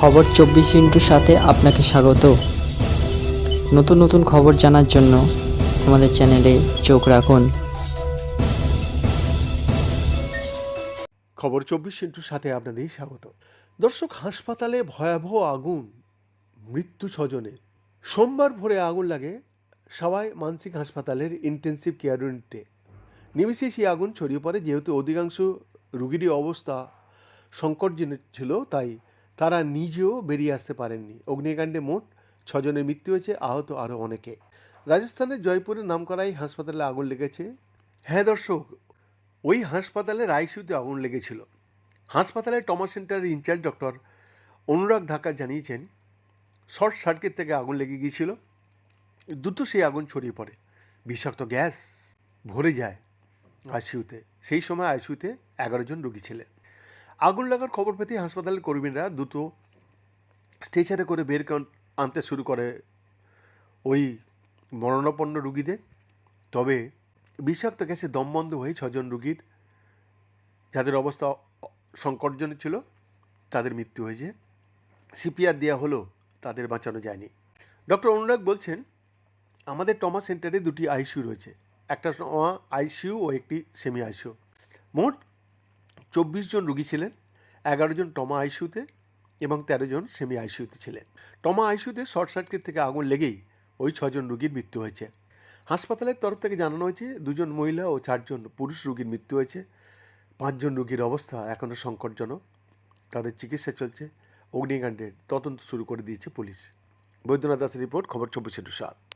খবর চব্বিশ ইন্টুর সাথে আপনাকে স্বাগত। নতুন নতুন খবর জানার জন্য আমাদের চ্যানেলে চোখ রাখুন। খবর চব্বিশ ইন্টুর সাথে আপনাদের স্বাগত। দর্শক, হাসপাতালে ভয়াবহ আগুন, মৃত্যু ছজনের। সোমবার ভোরে আগুন লাগে সবাই মানসিক হাসপাতালের ইন্টেন্সিভ কেয়ার ইউনিটে নিমেষে সেই আগুন ছড়িয়ে পড়ে, যেহেতু অধিকাংশ রুগীরই অবস্থা সংকটজনক ছিল, তাই তারা নিজেও বেরিয়ে আসতে পারেননি। অগ্নিকাণ্ডে মোট ছজনের মৃত্যু হয়েছে, আহত আরও অনেকে। রাজস্থানের জয়পুরের নামকরা এই হাসপাতালে আগুন লেগেছে। হ্যাঁ দর্শক, ওই হাসপাতালের আইসিইউতে আগুন লেগেছিল। হাসপাতালের টমা সেন্টারের ইনচার্জ ডক্টর অনুরাগ ধাক্কার জানিয়েছেন, শর্ট সার্কিট থেকে আগুন লেগে গিয়েছিল, দ্রুত সেই আগুন ছড়িয়ে পড়ে। বিষাক্ত গ্যাস ভরে যায় আইসিইউতে। সেই সময় আইসিইউতে এগারো জন রোগী ছিলেন। আগুন লাগার খবর পেতে হাসপাতালের কর্মীরা দ্রুত স্ট্রেচারে করে বের আনতে শুরু করে ওই মরণাপন্ন রুগীদের। তবে বিষাক্ত গ্যাসে দম বন্ধ হয়ে ছজন রুগীর, যাদের অবস্থা সংকটজনক ছিল, তাদের মৃত্যু হয়েছে। সিপিআর দেওয়া হলো, তাদের বাঁচানো যায়নি। ডক্টর অনুরাগ বলছেন, আমাদের টমা সেন্টারে দুটি আইসিইউ রয়েছে। একটা টমা আইসিইউ ও একটি সেমি আইসিইউ মোট চব্বিশ জন রুগী ছিলেন, এগারো জন টমা আইসিউতে এবং তেরো জন সেমি আইসিউতে ছিলেন। টমা আইসিউতে শর্ট সার্কিট থেকে আগুন লেগেই ওই ছজন রুগীর মৃত্যু হয়েছে। হাসপাতালের তরফ থেকে জানানো হয়েছে, দুজন মহিলা ও চারজন পুরুষ রুগীর মৃত্যু হয়েছে। পাঁচজন রুগীর অবস্থা এখনও সংকটজনক। তাদের চিকিৎসা চলছে। অগ্নিকাণ্ডের তদন্ত শুরু করে দিয়েছে পুলিশ। বৈদ্যনাথ দাসের রিপোর্ট, খবর চব্বিশে সাত।